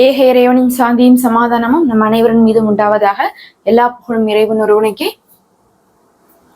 ஏக இறைவனின் சாந்தியும் சமாதானமும் நம் அனைவரின் மீதும் உண்டாவதாக எல்லா புகழும் இறைவன் ஒருவனுக்கே.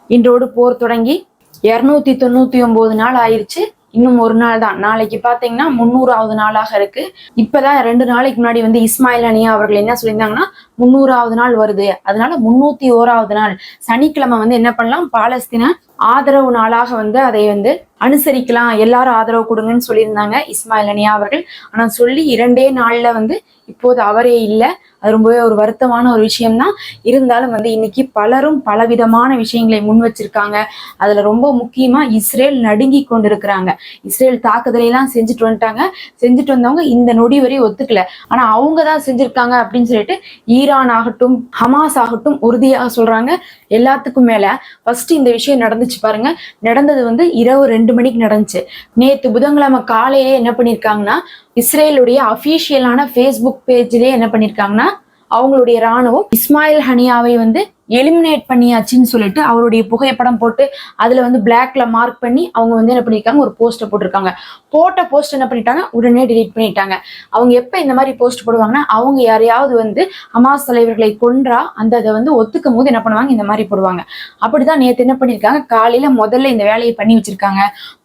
இன்றோடு போர் தொடங்கி இரநூத்தி தொண்ணூத்தி ஒன்பது நாள் ஆயிருச்சு. இன்னும் ஒரு நாள் தான். நாளைக்கு பாத்தீங்கன்னா முந்நூறாவது நாளாக இருக்கு. இப்பதான் ரெண்டு நாளைக்கு முன்னாடி வந்து இஸ்மாயில் அனியா அவர்கள் என்ன சொல்லியிருந்தாங்கன்னா முந்நூறாவது நாள் வருது. அதனால முன்னூத்தி ஓராவது நாள். சனிக்கிழமை வந்து என்ன பண்ணலாம்? பாலஸ்தீன ஆதரவு நாளாக வந்து அதை வந்து அனுசரிக்கலாம் எல்லாரும் ஆதரவு கொடுங்கன்னு சொல்லியிருந்தாங்க இஸ்மாயில் அனியா அவர்கள். ஆனால் சொல்லி இரண்டே நாளில் வந்து இப்போது அவரே இல்லை. அது ரொம்பவே ஒரு வருத்தமான ஒரு விஷயம்தான். இருந்தாலும் வந்து இன்னைக்கு பலரும் பலவிதமான விஷயங்களை முன் வச்சிருக்காங்க. அதுல ரொம்ப முக்கியமா இஸ்ரேல் நடுங்கி கொண்டிருக்கிறாங்க. இஸ்ரேல் தாக்குதலை எல்லாம் செஞ்சுட்டு வந்துட்டாங்க. செஞ்சுட்டு வந்தவங்க இந்த நொடி வரை ஒத்துக்கல. ஆனா அவங்க தான் செஞ்சிருக்காங்க அப்படின்னு சொல்லிட்டு ஈரான் ஆகட்டும் ஹமாஸ் ஆகட்டும் உறுதியாக சொல்றாங்க. எல்லாத்துக்கும் மேல ஃபர்ஸ்ட் இந்த விஷயம் நடந்துச்சு பாருங்க. நடந்தது வந்து இரவு ரெண்டு ரெண்டு மணிக்கு நடந்துச்சு. நேத்து புதன்கிழமை காலையிலே என்ன பண்ணிருக்காங்கன்னா இஸ்ரேலுடைய அஃபீஷியலான ஃபேஸ்புக் பேஜ்லேயே என்ன பண்ணிருக்காங்கன்னா அவங்களுடைய ராணுவம் இஸ்மாயில் ஹனியாவை வந்து எலிமினேட் பண்ணியாச்சுன்னு சொல்லிட்டு அவருடைய புகைப்படம் போட்டு அதுல வந்து பிளாக்ல மார்க் பண்ணி அவங்க வந்து என்ன பண்ணியிருக்காங்க ஒரு போஸ்ட்டை போட்டிருக்காங்க. போட்ட போஸ்ட் என்ன பண்ணிட்டாங்க? உடனே டிலீட் பண்ணிட்டாங்க. அவங்க எப்ப இந்த மாதிரி போஸ்ட் போடுவாங்கன்னா அவங்க யாரையாவது வந்து ஹமாஸ் தலைவர்களை கொன்றா அந்த அதை வந்து ஒத்துக்கும் போது என்ன பண்ணுவாங்க? இந்த மாதிரி போடுவாங்க. அப்படிதான் நேற்று என்ன பண்ணியிருக்காங்க காலையில முதல்ல இந்த வேலையை பண்ணி வச்சிருக்காங்க.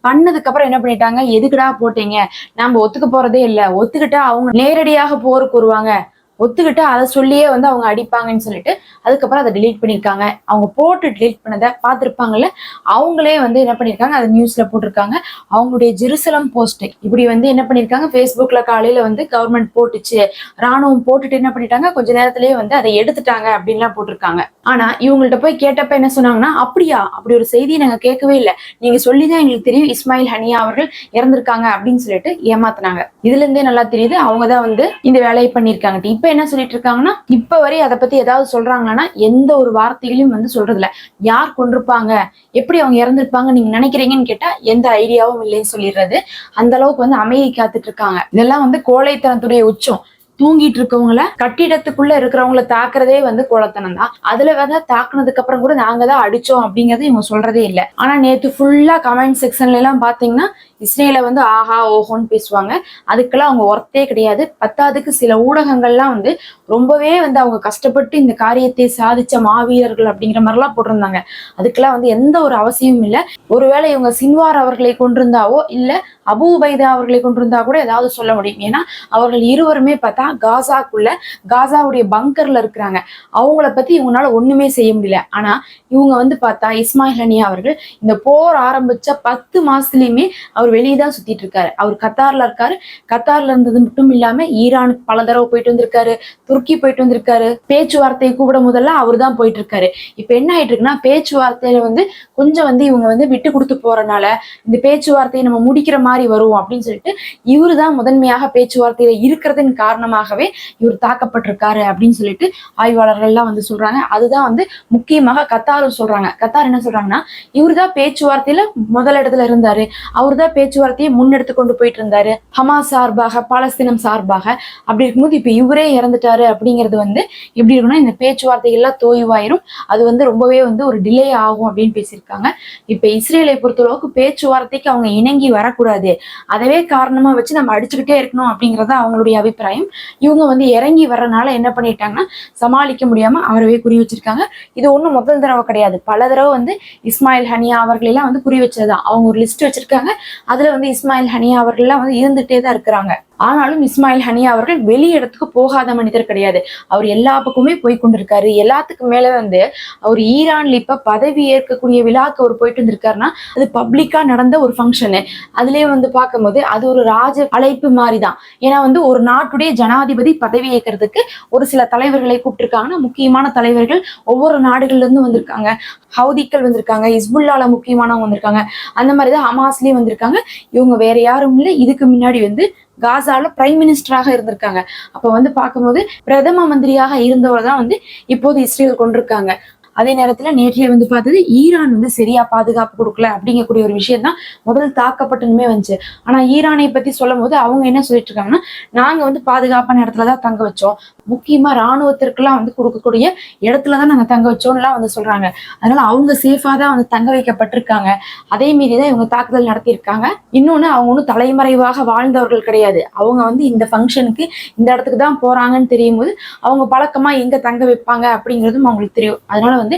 பண்ணதுக்கு அப்புறம் என்ன பண்ணிட்டாங்க? எதுக்குடா போட்டீங்க? நம்ம ஒத்துக்க போறதே இல்லை. ஒத்துக்கிட்டா அவங்க நேரடியாக போருக்கு வருவாங்க. ஒத்துக்கிட்டு அதை சொல்லியே வந்து அவங்க அடிப்பாங்கன்னு சொல்லிட்டு அதுக்கப்புறம் அதை டிலீட் பண்ணியிருக்காங்க. அவங்க போட்டு டிலீட் பண்ணதை பார்த்துருப்பாங்கல்ல அவங்களே வந்து என்ன பண்ணியிருக்காங்க அதை நியூஸில் போட்டிருக்காங்க. அவங்களுடைய ஜெருசலம் போஸ்ட் இப்படி வந்து என்ன பண்ணியிருக்காங்க ஃபேஸ்புக்கில் காலையில் வந்து கவர்மெண்ட் போட்டுச்சு ராணுவம் போட்டுட்டு என்ன பண்ணிட்டாங்க கொஞ்ச நேரத்திலேயே வந்து அதை எடுத்துட்டாங்க அப்படின்லாம் போட்டிருக்காங்க. ஆனா இவங்கள்ட்ட போய் கேட்டப்ப என்ன சொன்னாங்கன்னா அப்படியா? அப்படி ஒரு செய்தியை நாங்க கேட்கவே இல்லை. நீங்க சொல்லிதான் எங்களுக்கு தெரியும் இஸ்மாயில் ஹனியா அவர்கள் இறந்திருக்காங்க அப்படின்னு சொல்லிட்டு ஏமாத்துனாங்க. இதுல இருந்தே நல்லா தெரியுது அவங்க தான் வந்து இந்த வேலையை பண்ணிருக்காங்க இப்ப என்ன சொல்லிட்டு இருக்காங்கன்னா இப்ப வரை அதை பத்தி ஏதாவது சொல்றாங்கன்னா எந்த ஒரு வார்த்தைகளையும் வந்து சொல்றதில்ல. யார் கொண்டிருப்பாங்க எப்படி அவங்க இறந்திருப்பாங்க நீங்க நினைக்கிறீங்கன்னு கேட்டா எந்த ஐடியாவும் இல்லைன்னு சொல்லிடுறது. அந்த அளவுக்கு வந்து அமைதி காத்துட்டு இருக்காங்க. இதெல்லாம் வந்து கோழைத்தனத்துடைய உச்சம். தூங்கிட்டு இருக்கவங்கள கட்டிடத்துக்குள்ள இருக்கிறவங்கள தாக்குறதே வந்து கோலத்தனம் தான் அதுல வந்து தாக்குனதுக்கு அப்புறம் கூட நாங்க தான் அடிச்சோம் அப்படிங்கறது இவங்க சொல்றதே இல்லை. ஆனா நேத்து ஃபுல்லா கமெண்ட் செக்ஷன்ல எல்லாம் பாத்தீங்கன்னா இஸ்ரேலை வந்து ஆஹா ஓஹோன்னு பேசுவாங்க. அதுக்கெல்லாம் அவங்க ஒர்த்தே கிடையாது. பத்தாவதுக்கு சில ஊடகங்கள்லாம் வந்து ரொம்பவே வந்து அவங்க கஷ்டப்பட்டு இந்த காரியத்தை சாதிச்ச மாவீரர்கள் அப்படிங்கிற மாதிரிலாம் போட்டிருந்தாங்க. அதுக்கெல்லாம் வந்து எந்த ஒரு அவசியமும் இல்லை. ஒருவேளை இவங்க சின்வார் அவர்களை கொண்டிருந்தாவோ இல்லை அபு உபைதா அவர்களை கொண்டிருந்தா கூட ஏதாவது சொல்ல முடியும். ஏன்னா அவர்கள் இருவருமே பார்த்தா காசாக்குள்ள காசாவுடைய பங்கர்ல இருக்கிறாங்க. அவங்கள பத்தி இவங்களால ஒண்ணுமே செய்ய முடியல. ஆனா இவங்க வந்து பார்த்தா இஸ்மாயில் அனியா அவர்கள் இந்த போர் ஆரம்பிச்ச பத்து மாசத்துலயுமே அவர் வெளியே தான் சுத்திட்டு இருக்காரு. அவர் கத்தார்ல இருக்காரு. கத்தார்ல இருந்தது மட்டும் இல்லாம ஈரானுக்கு பல தடவை போயிட்டு வந்திருக்காரு. துருக்கி போயிட்டு வந்திருக்காரு. பேச்சுவார்த்தையை கூப்பிட முதல்ல அவர் தான் போயிட்டு இருக்காரு. இப்ப என்ன ஆயிட்டு இருக்குன்னா பேச்சுவார்த்தையில வந்து கொஞ்சம் வந்து இவங்க வந்து விட்டு கொடுத்து போறனால இந்த பேச்சுவார்த்தையை நம்ம முடிக்கிற மாதிரி வரும் அப்படின்னு சொல்லிட்டு இவரு தான் முதன்மையாக பேச்சுவார்த்தையில இருக்கிறதன் காரணமாகவே இவர் தாக்கப்பட்டிருக்காரு அப்படின்னு சொல்லிட்டு ஆய்வாளர்கள்லாம் வந்து சொல்றாங்க. அதுதான் வந்து முக்கியமாக கத்தாரும் சொல்றாங்க. கத்தார் என்ன சொல்றாங்கன்னா இவர் தான் பேச்சுவார்த்தையில முதல் இடத்துல இருந்தாரு. அவர் தான் பேச்சுவார்த்தையை முன்னெடுத்து கொண்டு போயிட்டு இருந்தாரு ஹமாஸ் சார்பாக பாலஸ்தீனம் சார்பாக. அப்படி இருக்கும்போது இப்ப இவரே இறந்துட்டாரு அப்படிங்கிறது வந்து எப்படி இருக்குன்னா இந்த பேச்சுவார்த்தை எல்லாம் தோய்வாயிரும். அது வந்து ரொம்பவே வந்து ஒரு டிலே ஆகும் அப்படின்னு பேசியிருக்காங்க. இப்ப இஸ்ரேலை பொறுத்தளவுக்கு பேச்சுவார்த்தைக்கு அவங்க இணங்கி வரக்கூடாது. அதவே காரணமா வச்சு நம்ம அடிச்சுக்கிட்டே இருக்கணும் அப்படிங்கறது அவங்களுடைய அபிப்பிராயம். இவங்க வந்து இறங்கி வர்றனால என்ன பண்ணிட்டாங்கன்னா சமாளிக்க முடியாம அவரவே குறி வச்சிருக்காங்க. இது ஒண்ணும் முதல் தடவை கிடையாது. பல தடவை வந்து இஸ்மாயில் ஹனியா அவர்களெல்லாம் வந்து குறி வச்சதுதான். அவங்க ஒரு லிஸ்ட் வச்சிருக்காங்க. அதுல வந்து இஸ்மாயில் ஹனியா அவர்கள்லாம் வந்து இருந்துட்டே தான் இருக்கிறாங்க. ஆனாலும் இஸ்மாயில் ஹனியா அவர்கள் வெளி இடத்துக்கு போகாத மனிதர் கிடையாது. அவர் எல்லா பக்கமுமே போய் கொண்டிருக்காரு. எல்லாத்துக்கும் மேல வந்து அவர் ஈரான்ல இப்ப பதவி ஏற்கக்கூடிய விழாக்கு அவர் போயிட்டு வந்திருக்காருன்னா அது பப்ளிக்கா நடந்த ஒரு ஃபங்க்ஷனு அதுலயே வந்து பார்க்கும்போது அது ஒரு ராஜ அழைப்பு மாதிரி தான் ஏன்னா வந்து ஒரு நாட்டுடைய ஜனாதிபதி பதவி ஏற்கிறதுக்கு ஒரு சில தலைவர்களை கூப்பிட்டுருக்காங்கன்னா முக்கியமான தலைவர்கள் ஒவ்வொரு நாடுகள்ல இருந்து வந்திருக்காங்க. ஹவுதிக்கள் வந்திருக்காங்க இஸ்புல்லால முக்கியமானவங்க வந்திருக்காங்க. அந்த மாதிரி தான் ஹமாஸ்லயும் வந்திருக்காங்க. இவங்க வேற யாரும் இல்லை. இதுக்கு முன்னாடி வந்து காசால பிரைம் மினிஸ்டராக இருந்திருக்காங்க. அப்ப வந்து பார்க்கும்போது பிரதம மந்திரியாக இருந்தவர் தான் வந்து இப்போது இஸ்ரேல் கொண்டிருக்காங்க. அதே நேரத்துல நேற்றைய வந்து பார்த்தது ஈரான் வந்து சரியா பாதுகாப்பு கொடுக்கல அப்படிங்கக்கூடிய ஒரு விஷயம் தான் முதல் தாக்கப்பட்டனுமே வந்துச்சு. ஆனா ஈரானை பத்தி சொல்லும் போது அவங்க என்ன சொல்லிட்டு இருக்காங்கன்னா நாங்க வந்து பாதுகாப்பான இடத்துலதான் தங்க வச்சோம். முக்கியமா ராணுவத்திற்கெல்லாம் வந்து கொடுக்கக்கூடிய இடத்துல தான் நாங்க தங்க வச்சோம்லாம் வந்து சொல்றாங்க. அதனால அவங்க சேஃபா தான் வந்து தங்க வைக்கப்பட்டிருக்காங்க. அதே மீறி தான் இவங்க தாக்குதல் நடத்தியிருக்காங்க. இன்னொன்னு அவங்க ஒன்றும் தலைமறைவாக வாழ்ந்தவர்கள் கிடையாது. அவங்க வந்து இந்த ஃபங்க்ஷனுக்கு இந்த இடத்துக்கு தான் போறாங்கன்னு தெரியும் போது அவங்க பழக்கமா எங்க தங்க வைப்பாங்க அப்படிங்கிறதும் அவங்களுக்கு தெரியும். அதனால வந்து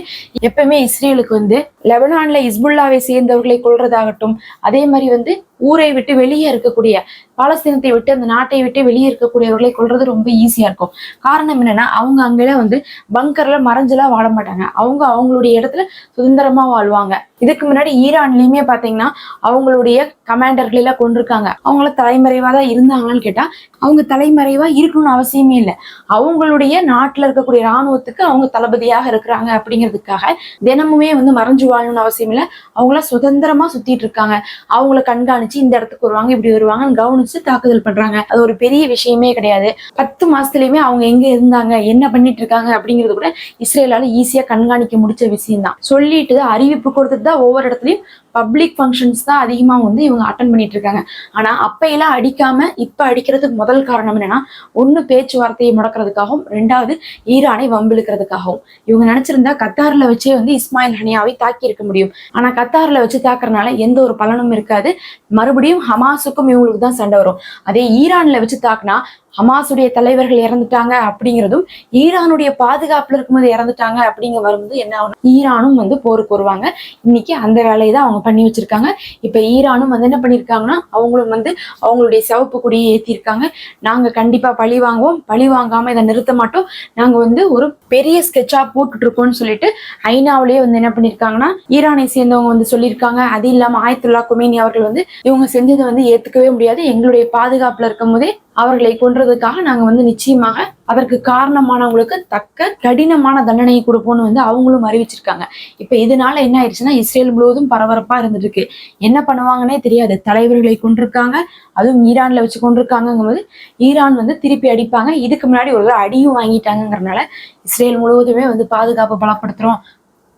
எப்பவுமே இஸ்ரேலுக்கு வந்து லெபனான்ல இஸ்புல்லாவை சேர்ந்தவர்களை கொள்றதாகட்டும் அதே மாதிரி வந்து ஊரை விட்டு வெளியே இருக்கக்கூடிய பாலஸ்தீனத்தை விட்டு அந்த நாட்டை விட்டு வெளியே இருக்கக்கூடியவர்களை கொள்றது ரொம்ப ஈஸியா இருக்கும். காரணம் என்னன்னா அவங்க அங்கெல்லாம் வந்து பங்கர்ல மறைஞ்செல்லாம் வாழ மாட்டாங்க. அவங்க அவங்களுடைய இடத்துல சுதந்திரமா வாழ்வாங்க. இதுக்கு முன்னாடி ஈரான்லயுமே பாத்தீங்கன்னா அவங்களுடைய கமாண்டர்கள் எல்லாம் கொண்டிருக்காங்க. அவங்கள தலைமறைவா தான் இருந்தாங்கன்னு கேட்டா அவங்க தலைமறைவா இருக்கணும்னு அவசியமே இல்லை. அவங்களுடைய நாட்டுல இருக்கக்கூடிய ராணுவத்துக்கு அவங்க தளபதியாக இருக்கிறாங்க அப்படிங்கிறதுக்காக தினமுமே வந்து மறைஞ்சு வாழணும்னு அவசியம் இல்லை. அவங்களாம் சுதந்திரமா சுத்திட்டு இருக்காங்க. அவங்கள கண்காணிச்சு இந்த இடத்துக்கு வருவாங்க இப்படி வருவாங்கன்னு கவனிச்சு தாக்குதல் பண்றாங்க. அது ஒரு பெரிய விஷயமே கிடையாது. பத்து மாசத்துலயுமே அவங்க எங்க இருந்தாங்க என்ன பண்ணிட்டு இருக்காங்க அப்படிங்கிறது கூட இஸ்ரேலால ஈஸியா கண்காணிக்க முடிச்ச விஷயம் தான் சொல்லிட்டு அறிவிப்பு கொடுத்துட்டு தான் ஒவ்வொரு இடத்துலையும் பப்ளிக் ஃபங்க்ஷன்ஸ் தான் அதிகமா வந்து இவங்க அட்டன் பண்ணிட்டு இருக்காங்க ஆனா அப்பையெல்லாம் அடிக்காம இப்ப அடிக்கிறதுக்கு முதல் காரணம் என்னன்னா ஒண்ணு பேச்சுவார்த்தையை முடக்கிறதுக்காகவும் ரெண்டாவது ஈரானை வம்பிழுக்கிறதுக்காகவும். இவங்க நினைச்சிருந்தா கத்தார்ல வச்சே வந்து இஸ்மாயில் ஹனியாவை தாக்கி இருக்க முடியும். ஆனா கத்தாரில் வச்சு தாக்குறதுனால எந்த ஒரு பலனும் இருக்காது. மறுபடியும் ஹமாஸுக்கும் இவங்களுக்கு தான் சண்டை வரும். அதே ஈரானில் வச்சு தாக்குனா ஹமாஸுடைய தலைவர்கள் இறந்துட்டாங்க அப்படிங்கிறதும் ஈரானுடைய பாதுகாப்புல இருக்கும்போது இறந்துட்டாங்க அப்படிங்க வரும்போது என்ன ஆகும்? ஈரானும் வந்து போருக்கு வருவாங்க. இன்னைக்கு அந்த வேலையை தான் அவங்க பண்ணி வச்சிருக்காங்க. இப்போ ஈரானும் வந்து என்ன பண்ணியிருக்காங்கன்னா அவங்களும் வந்து அவங்களுடைய சிவப்பு கொடியை ஏற்றிருக்காங்க நாங்கள் கண்டிப்பாக பழி வாங்குவோம். பழி வாங்காமல் இதை நிறுத்த மாட்டோம். நாங்கள் வந்து ஒரு பெரிய ஸ்கெட்சாக போட்டுட்டு இருக்கோம்னு சொல்லிட்டு ஐநாவிலேயே வந்து என்ன பண்ணியிருக்காங்கன்னா ஈரானை சேர்ந்தவங்க வந்து சொல்லியிருக்காங்க அது இல்லாமல் ஆயத்துல்லா குமேனி அவர்கள் வந்து இவங்க செஞ்சதை வந்து ஏற்றுக்கவே முடியாது. எங்களுடைய பாதுகாப்பில் இருக்கும் போதே அவர்களை கொன்றதுக்காக நாங்கள் வந்து நிச்சயமாக அதற்கு காரணமானவங்களுக்கு தக்க கடினமான தண்டனையை கொடுப்போம்னு வந்து அவங்களும் அறிவிச்சிருக்காங்க. இப்போ இதனால என்ன ஆயிடுச்சுன்னா இஸ்ரேல் முழுவதும் பரபரப்பாக இருந்துட்டு இருக்கு என்ன பண்ணுவாங்கன்னே தெரியாது. தலைவர்களை கொண்டிருக்காங்க அதுவும் ஈரானில் வச்சு கொண்டிருக்காங்கங்கும்போது ஈரான் வந்து திருப்பி அடிப்பாங்க. இதுக்கு முன்னாடி ஒரு அடியும் வாங்கிட்டாங்கிறனால இஸ்ரேல் முழுவதுமே வந்து பாதுகாப்பு பலப்படுத்துகிறோம்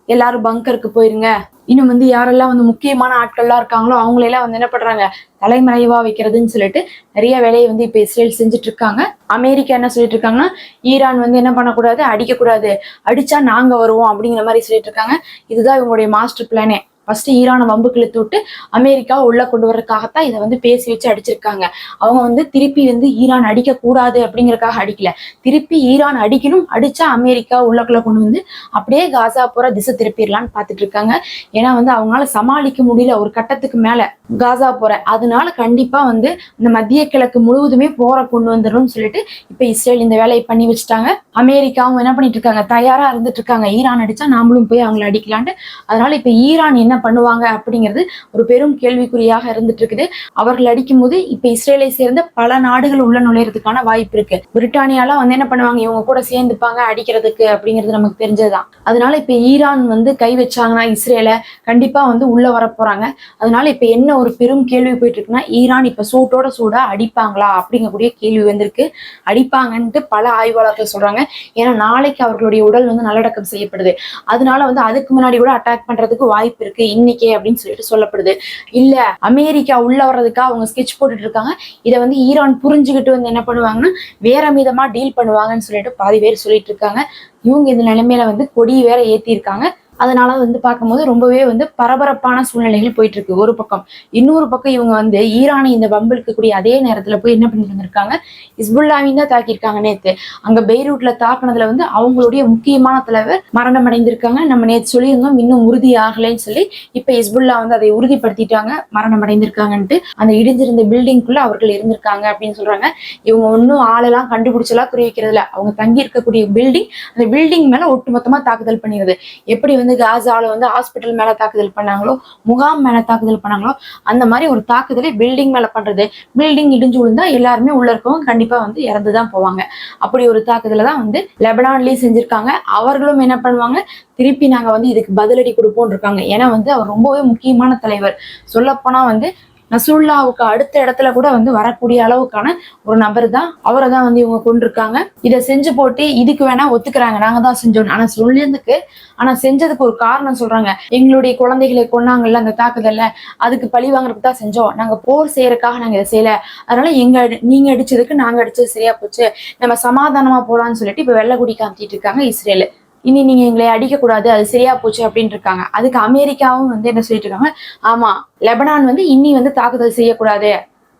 எல்லாரும் பங்கருக்கு போயிருங்க. இன்னும் வந்து யாரெல்லாம் வந்து முக்கியமான ஆட்கள்லாம் இருக்காங்களோ அவங்களெல்லாம் வந்து என்ன பண்றாங்க? தலைமறைவா வைக்கிறதுன்னு சொல்லிட்டு நிறைய வேலையை வந்து இப்போ இஸ்ரேல் செஞ்சுட்டு இருக்காங்க அமெரிக்கா என்ன சொல்லிட்டு இருக்காங்கன்னா ஈரான் வந்து என்ன பண்ணக்கூடாது? அடிக்கக்கூடாது. அடிச்சா நாங்க வருவோம் அப்படிங்கிற மாதிரி சொல்லிட்டு இருக்காங்க இதுதான் இவங்களுடைய மாஸ்டர் பிளானே ஃபர்ஸ்ட் ஈரானை வம்புக்கு இழுத்து விட்டு அமெரிக்கா உள்ள கொண்டு வர்றதுக்காகத்தான் இதை வந்து பேசி வச்சு அடிச்சிருக்காங்க. அவங்க வந்து திருப்பி வந்து ஈரான் அடிக்க கூடாது அப்படிங்கறக்காக அடிக்கல. திருப்பி ஈரான் அடிக்கணும் அடிச்சா அமெரிக்கா உள்ளக்குள்ள கொண்டு வந்து அப்படியே காசா போற திசை திருப்பிடலான்னு பார்த்துட்டு இருக்காங்க. ஏன்னா வந்து அவங்களால சமாளிக்க முடியல ஒரு கட்டத்துக்கு மேல காசா போற. அதனால கண்டிப்பா வந்து இந்த மத்திய கிழக்கு முழுவதுமே போற கொண்டு வந்துடும் சொல்லிட்டு இப்ப இஸ்ரேல் இந்த வேலையை பண்ணி வச்சுட்டாங்க. அமெரிக்காவும் என்ன பண்ணிட்டு இருக்காங்க? தயாரா இருந்துட்டு இருக்காங்க. ஈரான் அடிச்சா நாமளும் போய் அவங்களை அடிக்கலான்ட்டு. அதனால இப்ப ஈரான் என்ன பண்ணுவாங்க அப்படிங்கிறது ஒரு பெரும் கேள்விக்குறியாக இருந்துட்டு இருக்குது அவர்கள் அடிக்கும் போது இப்ப இஸ்ரேலை சேர்ந்த பல நாடுகள் உள்ள நுழையறதுக்கான வாய்ப்பு இருக்கு. பிரிட்டானியாலாம் வந்து என்ன பண்ணுவாங்க? இவங்க கூட சேர்ந்துப்பாங்க அடிக்கிறதுக்கு அப்படிங்கிறது நமக்கு தெரிஞ்சதுதான். அதனால இப்ப ஈரான் வந்து கை வச்சாங்கன்னா இஸ்ரேலை கண்டிப்பா வந்து உள்ள வர போறாங்க. அதனால இப்ப என்ன ஒரு பெரும் கேள்வி போயிட்டு இருக்குன்னா ஈரான் இப்ப சூட்டோட சூடா அடிப்பாங்களா அப்படிங்கக்கூடிய கேள்வி வந்திருக்கு. அடிப்பாங்கன்ட்டு பல ஆய்வாளர்கள் சொல்றாங்க. ஏன்னா நாளைக்கு அவர்களுடைய உடல் வந்து நல்லடக்கம் செய்யப்படுது. அதனால வந்து அதுக்கு முன்னாடி கூட அட்டாக் பண்றதுக்கு வாய்ப்பு இருக்கு. இன்னைக்கே அப்படின்னு சொல்லிட்டு சொல்லப்படுது. இல்ல அமெரிக்கா உள்ள வர்றதுக்காக அவங்க ஸ்கெட்ச் போட்டுட்டு இருக்காங்க இதை வந்து ஈரான் புரிஞ்சுக்கிட்டு வந்து என்ன பண்ணுவாங்கன்னா வேற விதமா டீல் பண்ணுவாங்கன்னு சொல்லிட்டு பாதி பேர் சொல்லிட்டு இருக்காங்க இவங்க இந்த நிலைமையில வந்து கொடி வேற ஏத்திருக்காங்க அதனால வந்து பார்க்கும்போது ரொம்பவே வந்து பரபரப்பான சூழ்நிலைகள் போயிட்டு இருக்கு ஒரு பக்கம் இன்னொரு பக்கம் இவங்க வந்து ஈரானை இந்த பம்பு இருக்கக்கூடிய அதே நேரத்துல போய் என்ன பண்ணிட்டு இருந்திருக்காங்க இஸ்புல்லாவையும் தான் தாக்கியிருக்காங்க நேத்து. அங்க பெய்ரூட்ல தாக்குனதுல வந்து அவங்களுடைய முக்கியமான தலைவர் மரணம் அடைந்திருக்காங்க நம்ம நேற்று சொல்லியிருந்தோம் இன்னும் உறுதி ஆகலைன்னு சொல்லி இப்ப இஸ்புல்லா வந்து அதை உறுதிப்படுத்திட்டாங்க மரணம் அடைந்திருக்காங்கன்ட்டு அந்த இடிஞ்சிருந்த பில்டிங்குள்ள அவர்கள் இருந்திருக்காங்க அப்படின்னு சொல்றாங்க. இவங்க ஒன்றும் ஆளெல்லாம் கண்டுபிடிச்சலாம் குறி வைக்கிறதுல அவங்க தங்கி இருக்கக்கூடிய பில்டிங் அந்த பில்டிங் மேல ஒட்டுமொத்தமா தாக்குதல் பண்ணிடுது எப்படி வந்து காசால வந்து ஹாஸ்பிட்டல் மேலே தாக்குதல் பண்ணாங்களோ முகாம் மேல தாக்குதல் பண்ணாங்களோ அந்த மாதிரி ஒரு தாக்குதலை பில்டிங் மேல பண்றது பில்டிங் இடிஞ்சு விழுந்தா எல்லாருமே உள்ள இருக்கவங்க கண்டிப்பாக வந்து இறந்துதான் போவாங்க. அப்படி ஒரு தாக்குதலை தான் வந்து லெபனான்லேயும் செஞ்சுருக்காங்க. அவர்களும் என்ன பண்ணுவாங்க? திருப்பி நாங்க வந்து இதுக்கு பதிலடி கொடுப்போம்னு இருக்காங்க. ஏன்னா வந்து அவர் ரொம்பவே முக்கியமான தலைவர். சொல்லப்போனா வந்து நசுல்லாவுக்கு அடுத்த இடத்துல கூட வந்து வரக்கூடிய அளவுக்கான ஒரு நபர் தான். அவரை தான் வந்து இவங்க கொண்டிருக்காங்க இதை செஞ்சு போட்டு இதுக்கு வேணா ஒத்துக்கிறாங்க. நாங்க தான் செஞ்சோம் ஆனா சொல்லியதுக்கு ஆனா செஞ்சதுக்கு ஒரு காரணம் சொல்றாங்க. எங்களுடைய குழந்தைகளை கொன்னாங்கல்ல அந்த தாக்குதல்ல அதுக்கு பழி வாங்குறதுக்கு தான் செஞ்சோம். நாங்க போர் செய்யறதுக்காக நாங்க இதை செய்யல. அதனால எங்க அடி- நீங்க அடிச்சதுக்கு நாங்க அடிச்சது சரியா போச்சு. நம்ம சமாதானமா போலான்னு சொல்லிட்டு இப்ப வெள்ளக்குடி காமிச்சிட்டு இருக்காங்க இஸ்ரேலு. இனி நீங்க எங்களை அடிக்கக்கூடாது அது சரியா போச்சு அப்படின்னு இருக்காங்க அதுக்கு அமெரிக்காவும் வந்து என்ன சொல்லிட்டு இருக்காங்க ஆமா லெபனான் வந்து இனி வந்து தாக்குதல் செய்யக்கூடாது.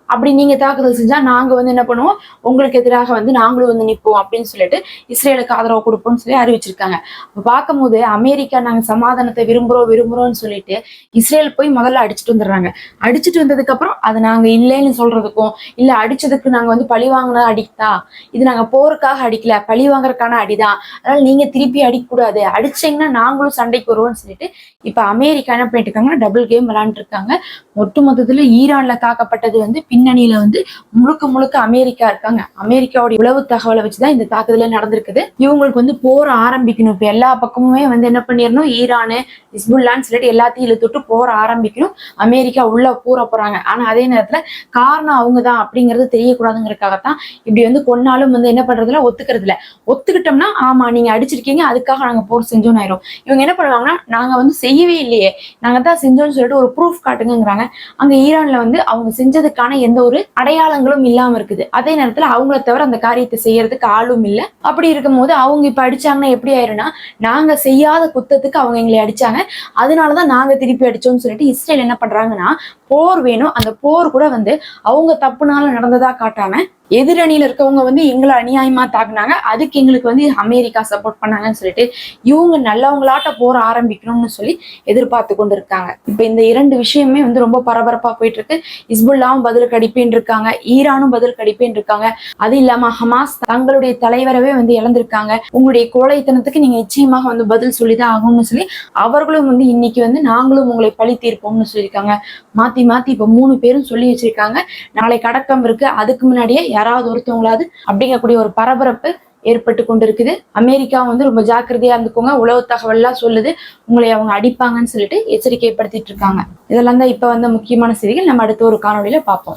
அப்படி நீங்க தாக்குதல் செஞ்சா நாங்க வந்து என்ன பண்ணுவோம்? உங்களுக்கு எதிராக வந்து நாங்களும் வந்து நிற்போம் அப்படின்னு சொல்லிட்டு இஸ்ரேலுக்கு ஆதரவு கொடுப்போம்னு சொல்லி அறிவிச்சிருக்காங்க. பார்க்கும் போது அமெரிக்கா நாங்க சமாதானத்தை விரும்புறோம் விரும்புறோம்னு சொல்லிட்டு இஸ்ரேல் போய் முதல்ல அடிச்சுட்டு வந்துடுறாங்க. அடிச்சுட்டு வந்ததுக்கு அப்புறம் அதை நாங்க இல்லைன்னு சொல்றதுக்கும் இல்ல அடிச்சதுக்கு நாங்க வந்து பழி வாங்கினா அடித்தா? இது நாங்க போருக்காக அடிக்கல பழி வாங்குறதுக்கான அடிதான். அதனால நீங்க திருப்பி அடிக்கக்கூடாது. அடிச்சீங்கன்னா நாங்களும் சண்டைக்கு வருவோம்னு சொல்லிட்டு இப்ப அமெரிக்கா என்ன பண்ணிட்டு இருக்காங்கன்னா டபுள் கேம் விளையாண்டு இருக்காங்க. ஒட்டு மொத்தத்துல ஈரான்ல தாக்கப்பட்டது வந்து பின்னணியில வந்து முழுக்க முழுக்க அமெரிக்கா இருக்காங்க. அமெரிக்காவுடைய உளவு தகவலை வச்சுதான் இந்த தாக்குதல நடந்திருக்குது. இவங்களுக்கு வந்து போர் ஆரம்பிக்கணும். இப்ப எல்லா பக்கமுமே வந்து என்ன பண்ணிடணும் ஈரானு இஸ்புல்லான்னு சொல்லிட்டு எல்லாத்தையும் இழுத்துட்டு போர் ஆரம்பிக்கணும். அமெரிக்கா உள்ள பூர போறாங்க. ஆனா அதே நேரத்துல காரணம் அவங்க தான் அப்படிங்கிறது தெரியக்கூடாதுங்கிறதுக்காகத்தான் இப்படி வந்து கொன்னாலும் வந்து என்ன பண்றதுல ஒத்துக்கிறது இல்ல ஒத்துக்கிட்டோம்னா ஆமா நீங்க அடிச்சிருக்கீங்க. அதுக்காக நாங்க போர் செஞ்சோம்னு ஆயிரும். இவங்க என்ன பண்ணுவாங்கன்னா நாங்க வந்து செய்யவே இல்லையே. நாங்க தான் செஞ்சோம்னு சொல்லிட்டு ஒரு ப்ரூஃப் காட்டுங்கிறாங்க அங்க ஈரான்ல வந்து அவங்க செஞ்சதுக்கான எந்த ஒரு அடையாளங்களும் இல்லாம இருக்குது. அதே நேரத்துல அவங்கள தவிர அந்த காரியத்தை செய்யறதுக்கு ஆளும் இல்ல. அப்படி இருக்கும்போது அவங்க இப்ப அடிச்சாங்கன்னா எப்படி ஆயிரும்னா நாங்க செய்யாத குத்தத்துக்கு அவங்க எங்களை அடிச்சாங்க. அதனாலதான் நாங்க திருப்பி அடிச்சோம்னு சொல்லிட்டு இஸ்ரேல் என்ன பண்றாங்கன்னா போர் வேணும். அந்த போர் கூட வந்து அவங்க தப்புனால நடந்ததா காட்டாம எதிரணியில இருக்கவங்க வந்து எங்களை அநியாயமா தாக்குனாங்க. அதுக்கு எங்களுக்கு வந்து அமெரிக்கா சப்போர்ட் பண்ணாங்கன்னு சொல்லிட்டு இவங்க நல்லவங்களாட்ட போற ஆரம்பிக்கணும்னு சொல்லி எதிர்பார்த்து கொண்டு இருக்காங்க இப்ப இந்த இரண்டு விஷயமே வந்து ரொம்ப பரபரப்பா போயிட்டு இருக்கு இஸ்புல்லாவும் பதில் கடிப்பேன் இருக்காங்க. ஈரானும் பதில் கடிப்பேன் இருக்காங்க. அது இல்லாம ஹமாஸ் தங்களுடைய தலைவரவே வந்து இழந்திருக்காங்க. உங்களுடைய கோழைத்தனத்துக்கு நீங்க நிச்சயமாக வந்து பதில் சொல்லிதான் ஆகும்னு சொல்லி அவர்களும் வந்து இன்னைக்கு வந்து நாங்களும் உங்களை பழி தீர்ப்போம்னு சொல்லியிருக்காங்க. மாத்தி மாத்தி இப்ப மூணு பேரும் சொல்லி வச்சிருக்காங்க. நாளை கடக்கம் இருக்கு. அதுக்கு முன்னாடியே யாராவது ஒருத்தவங்களாவது அப்படிங்கக்கூடிய ஒரு பரபரப்பு ஏற்பட்டு கொண்டிருக்குது. அமெரிக்கா வந்து ரொம்ப ஜாக்கிரதையா இருந்துக்கோங்க. உளவு தகவல்லாம் சொல்லுது. உங்களை அவங்க அடிப்பாங்கன்னு சொல்லிட்டு எச்சரிக்கைப்படுத்திட்டு இருக்காங்க. இதெல்லாம் தான் இப்ப வந்த முக்கியமான செய்திகள். நம்ம அடுத்த ஒரு காணொளியில பார்ப்போம்.